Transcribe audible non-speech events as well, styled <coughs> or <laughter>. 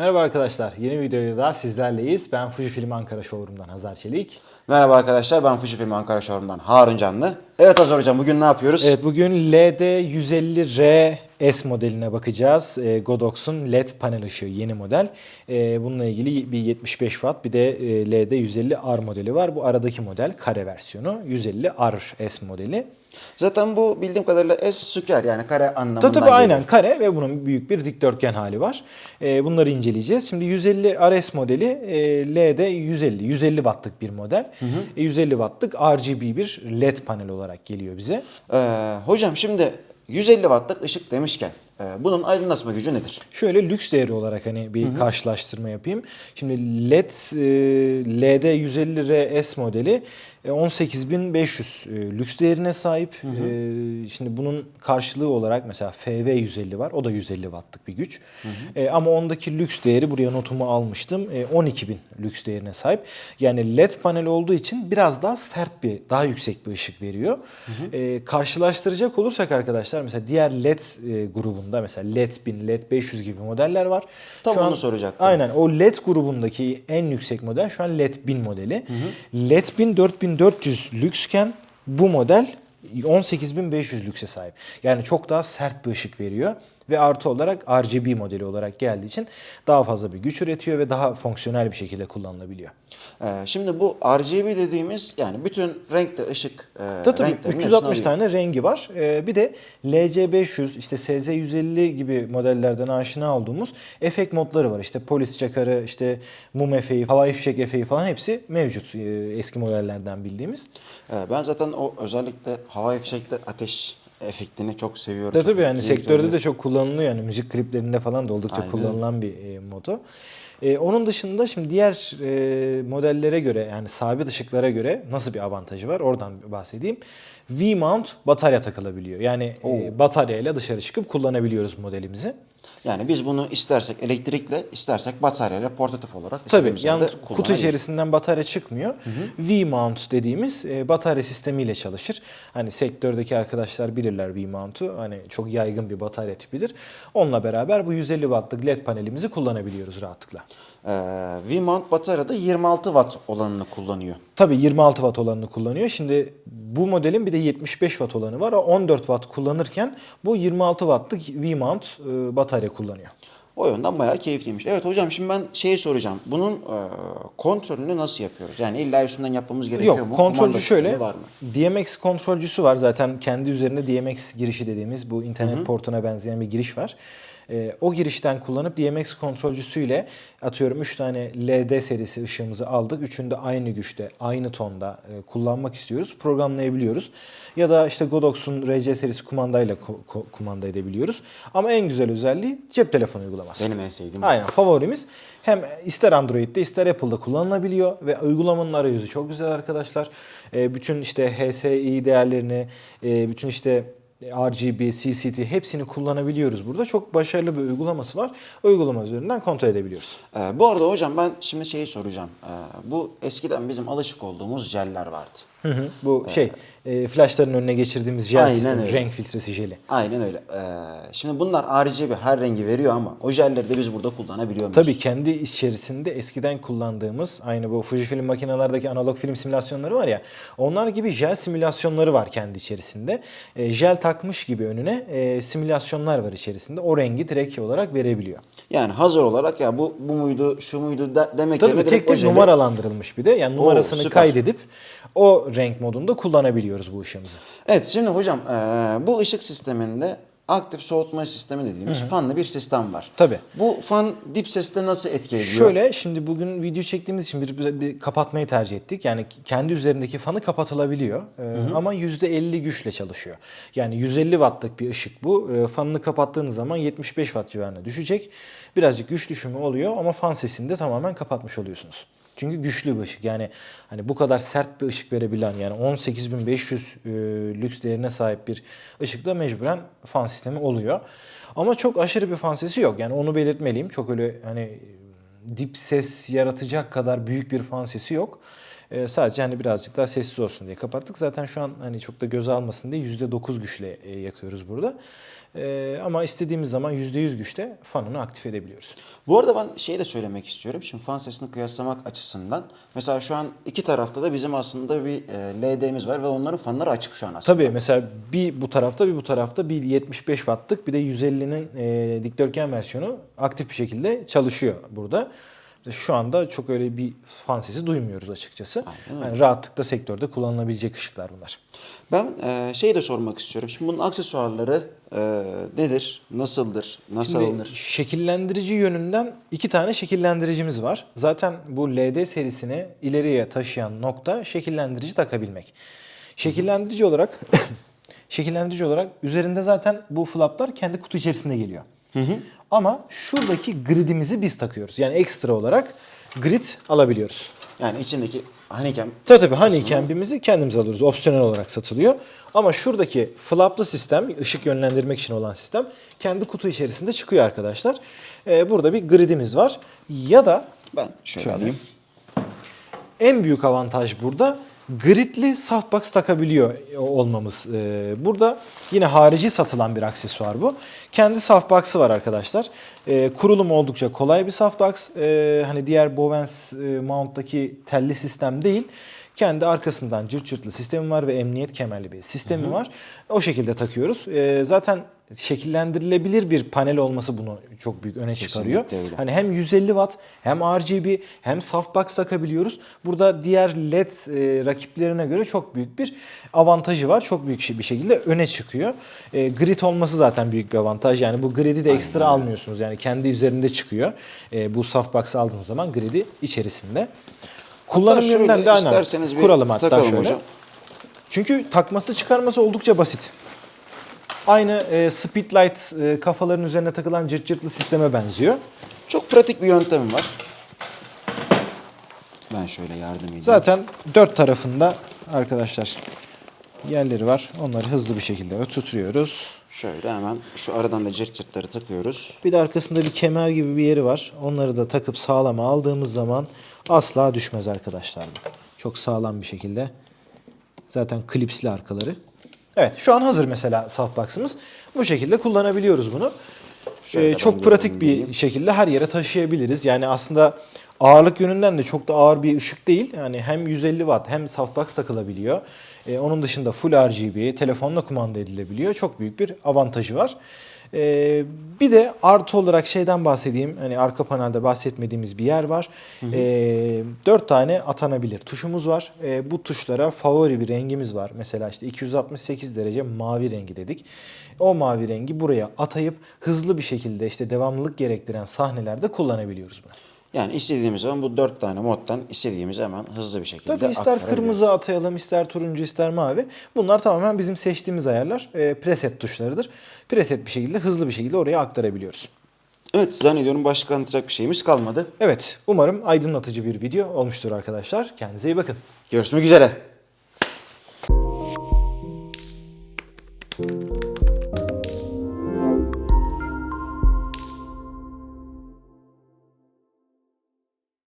Merhaba arkadaşlar, yeni bir videoyla daha sizlerleyiz. Ben Fujifilm Ankara Showroom'dan Hazar Çelik. Merhaba arkadaşlar ben Fujifilm Ankara Showroom'dan Harun Canlı. Evet Hazır Hocam bugün ne yapıyoruz? Evet bugün LD150R S modeline bakacağız. E, Godox'un LED panel ışığı yeni model. E, bununla ilgili bir 75 watt bir de e, LD150R modeli var. Bu aradaki model kare versiyonu 150R S modeli. Zaten bu bildiğim kadarıyla S süker yani kare anlamından Tabii tabii aynen kare ve bunun büyük bir dikdörtgen hali var. E, bunları inceleyeceğiz. Şimdi 150 RS modeli e, LD 150, 150 wattlık bir model. E, 150 wattlık RGB bir LED panel olarak geliyor bize. Ee, hocam şimdi 150 wattlık ışık demişken bunun aydınlatma gücü nedir? Şöyle lüks değeri olarak hani bir karşılaştırma yapayım. Şimdi LED e, LD 150 RS modeli e, 18500 e, lüks değerine sahip. E, şimdi bunun karşılığı olarak mesela FV 150 var. O da 150 wattlık bir güç. E, ama ondaki lüks değeri buraya notumu almıştım. E, 12000 lüks değerine sahip. Yani LED panel olduğu için biraz daha sert bir, daha yüksek bir ışık veriyor. E, karşılaştıracak olursak arkadaşlar mesela diğer LED e, grubunda mesela LED 1000, LED 500 gibi modeller var. Tam Şu onu an- soracaktım. Aynen o LED grubundaki en yüksek model şu an LED 1000 modeli. LED 1000 4400 lüksken bu model 18500 lükse sahip. Yani çok daha sert bir ışık veriyor ve artı olarak RGB modeli olarak geldiği için daha fazla bir güç üretiyor ve daha fonksiyonel bir şekilde kullanılabiliyor. Ee, şimdi bu RGB dediğimiz yani bütün renkte ışık e, Tabii tabii renklerini 360 üstüne alıyor. tane rengi var. Ee, bir de LC500, işte SZ150 gibi modellerden aşina olduğumuz efekt modları var. İşte polis çakarı, işte mum efeği, havai fişek efeği falan hepsi mevcut e, eski modellerden bildiğimiz. Ee, ben zaten o özellikle havai fişekte ateş efektini çok seviyorum. Tabii tabii yani sektörde de çok kullanılıyor yani müzik kliplerinde falan da oldukça Aynen. kullanılan bir e, moto. E, onun dışında şimdi diğer e, modellere göre yani sabit ışıklara göre nasıl bir avantajı var oradan bahsedeyim. V-mount batarya takılabiliyor. Yani e, bataryayla dışarı çıkıp kullanabiliyoruz modelimizi. Yani biz bunu istersek elektrikle, istersek bataryayla portatif olarak Tabii yalnız kutu içerisinden batarya çıkmıyor. V-mount dediğimiz e, batarya sistemiyle çalışır. Hani sektördeki arkadaşlar bilirler V-mount'u. Hani çok yaygın bir batarya tipidir. Onunla beraber bu 150 wattlık LED panelimizi kullanabiliyoruz rahatlıkla. Ee, V-mount bataryada 26 watt olanını kullanıyor. Tabii 26 watt olanını kullanıyor. Şimdi bu modelin bir de 75 watt olanı var. O 14 watt kullanırken bu 26 wattlık V-mount e, batarya kullanıyor. O yönden bayağı keyifliymiş. Evet hocam şimdi ben şeyi soracağım. Bunun e, kontrolünü nasıl yapıyoruz? Yani illa üstünden yapmamız gerekiyor Yok mu? kontrolcü Kumanda şöyle var mı? DMX kontrolcüsü var zaten kendi üzerinde DMX girişi dediğimiz bu internet portuna benzeyen bir giriş var. Ee, o girişten kullanıp DMX kontrolcüsüyle atıyorum 3 tane LD serisi ışığımızı aldık. Üçünü de aynı güçte, aynı tonda e, kullanmak istiyoruz. Programlayabiliyoruz. Ya da işte Godox'un RC serisi kumandayla ku- ku- kumanda edebiliyoruz. Ama en güzel özelliği cep telefonu uygulaması. Benim en sevdiğim. Aynen favorimiz. Hem ister Android'de ister Apple'da kullanılabiliyor ve uygulamanın arayüzü çok güzel arkadaşlar. Ee, bütün işte HSI değerlerini, e, bütün işte RGB, CCT hepsini kullanabiliyoruz burada. Çok başarılı bir uygulaması var. Uygulama üzerinden kontrol edebiliyoruz. Ee, bu arada hocam ben şimdi şeyi soracağım. Ee, bu eskiden bizim alışık olduğumuz jeller vardı. Hı hı. Bu şey, e, flashların önüne geçirdiğimiz jel Aynen sistemi, öyle. renk filtresi jeli. Aynen öyle. Ee, şimdi bunlar RGB her rengi veriyor ama o jelleri de biz burada kullanabiliyor muyuz? Tabii kendi içerisinde eskiden kullandığımız aynı bu Fujifilm makinalardaki analog film simülasyonları var ya onlar gibi jel simülasyonları var kendi içerisinde. E, jel takmış gibi önüne e, simülasyonlar var içerisinde. O rengi direkt olarak verebiliyor. Yani hazır olarak ya bu bu muydu, şu muydu de, demek Tabii yerine tek tek numaralandırılmış bir de. Yani numarasını süper. kaydedip o renk modunda kullanabiliyoruz bu ışığımızı. Evet şimdi hocam eee, bu ışık sisteminde aktif soğutma sistemi dediğimiz fanlı bir sistem var. Tabii. Bu fan dip seste nasıl etki ediyor? Şöyle şimdi bugün video çektiğimiz için bir, bir, bir kapatmayı tercih ettik. Yani kendi üzerindeki fanı kapatılabiliyor. Ee, ama %50 güçle çalışıyor. Yani 150 wattlık bir ışık bu. Ee, fanını kapattığınız zaman 75 watt civarına düşecek. Birazcık güç düşümü oluyor ama fan sesini de tamamen kapatmış oluyorsunuz. Çünkü güçlü bir ışık. Yani hani bu kadar sert bir ışık verebilen yani 18500 e, lüks değerine sahip bir ışıkta mecburen fan sistemi oluyor. Ama çok aşırı bir fan sesi yok. Yani onu belirtmeliyim. Çok öyle hani dip ses yaratacak kadar büyük bir fan sesi yok. Ee, sadece hani birazcık daha sessiz olsun diye kapattık. Zaten şu an hani çok da göze almasın diye %9 güçle e, yakıyoruz burada. E, ama istediğimiz zaman %100 güçte fanını aktif edebiliyoruz. Bu arada ben şey de söylemek istiyorum. Şimdi fan sesini kıyaslamak açısından. Mesela şu an iki tarafta da bizim aslında bir e, LED'miz var ve onların fanları açık şu an aslında. Tabii mesela bir bu tarafta bir bu tarafta bir 75 wattlık bir de 150'nin e, dikdörtgen versiyonu aktif bir şekilde çalışıyor burada. Şu anda çok öyle bir fan sesi duymuyoruz açıkçası. Yani rahatlıkla sektörde kullanılabilecek ışıklar bunlar. Ben e, şey de sormak istiyorum. Şimdi bunun aksesuarları e, nedir? Nasıldır? Nasıl Şimdi alınır? şekillendirici yönünden iki tane şekillendiricimiz var. Zaten bu LD serisini ileriye taşıyan nokta şekillendirici takabilmek. Şekillendirici olarak <coughs> şekillendirici olarak üzerinde zaten bu flaplar kendi kutu içerisinde geliyor. Ama şuradaki gridimizi biz takıyoruz. Yani ekstra olarak grid alabiliyoruz. Yani içindeki Hanikem Tabii tabii Honeycamp'imizi kendimiz alıyoruz. Opsiyonel olarak satılıyor. Ama şuradaki flaplı sistem, ışık yönlendirmek için olan sistem kendi kutu içerisinde çıkıyor arkadaşlar. Ee, burada bir gridimiz var. Ya da ben şöyle, Şöyle. alayım. en büyük avantaj burada gridli softbox takabiliyor olmamız. Ee, burada yine harici satılan bir aksesuar bu. Kendi softbox'ı var arkadaşlar. Ee, kurulum oldukça kolay bir softbox. Ee, hani diğer Bowens e, mount'taki telli sistem değil. Kendi arkasından cırt cırtlı sistemi var ve emniyet kemerli bir sistemi var. O şekilde takıyoruz. Ee, zaten şekillendirilebilir bir panel olması bunu çok büyük öne çıkarıyor. Öyle. Hani hem 150 watt hem RGB hem softbox takabiliyoruz. Burada diğer LED e, rakiplerine göre çok büyük bir avantajı var. Çok büyük bir şekilde öne çıkıyor. E, grid olması zaten büyük bir avantaj. Yani bu grid'i de ekstra almıyorsunuz. Yani kendi üzerinde çıkıyor. E, bu softbox'ı aldığınız zaman grid'i içerisinde. Kullanım şöyle yönünden de aynen isterseniz bir kuralım hatta takalım şöyle. hocam. Çünkü takması çıkarması oldukça basit. Aynı e, speedlight e, kafaların üzerine takılan cırt cırtlı sisteme benziyor. Çok pratik bir yöntemi var. Ben şöyle yardım edeyim. Zaten dört tarafında arkadaşlar yerleri var. Onları hızlı bir şekilde oturtuyoruz. Şöyle hemen şu aradan da cırt cırtları takıyoruz. Bir de arkasında bir kemer gibi bir yeri var. Onları da takıp sağlama aldığımız zaman asla düşmez arkadaşlar. Çok sağlam bir şekilde. Zaten klipsli arkaları. Evet şu an hazır mesela softbox'ımız. Bu şekilde kullanabiliyoruz bunu. Şöyle Ee, çok pratik bir şekilde her yere taşıyabiliriz. Yani aslında ağırlık yönünden de çok da ağır bir ışık değil. Yani hem 150 watt hem softbox takılabiliyor. Ee, onun dışında full RGB, telefonla kumanda edilebiliyor. Çok büyük bir avantajı var. Ee, bir de artı olarak şeyden bahsedeyim. Hani arka panelde bahsetmediğimiz bir yer var. Ee, 4 tane atanabilir tuşumuz var. Ee, bu tuşlara favori bir rengimiz var. Mesela işte 268 derece mavi rengi dedik. O mavi rengi buraya atayıp hızlı bir şekilde işte devamlılık gerektiren sahnelerde kullanabiliyoruz bunu. Yani istediğimiz zaman bu dört tane moddan istediğimizi hemen hızlı bir şekilde Tabii ister kırmızı atayalım, ister turuncu, ister mavi. Bunlar tamamen bizim seçtiğimiz ayarlar. E, preset tuşlarıdır. Preset bir şekilde, hızlı bir şekilde oraya aktarabiliyoruz. Evet zannediyorum başka anlatacak bir şeyimiz kalmadı. Evet, umarım aydınlatıcı bir video olmuştur arkadaşlar. Kendinize iyi bakın. Görüşmek üzere.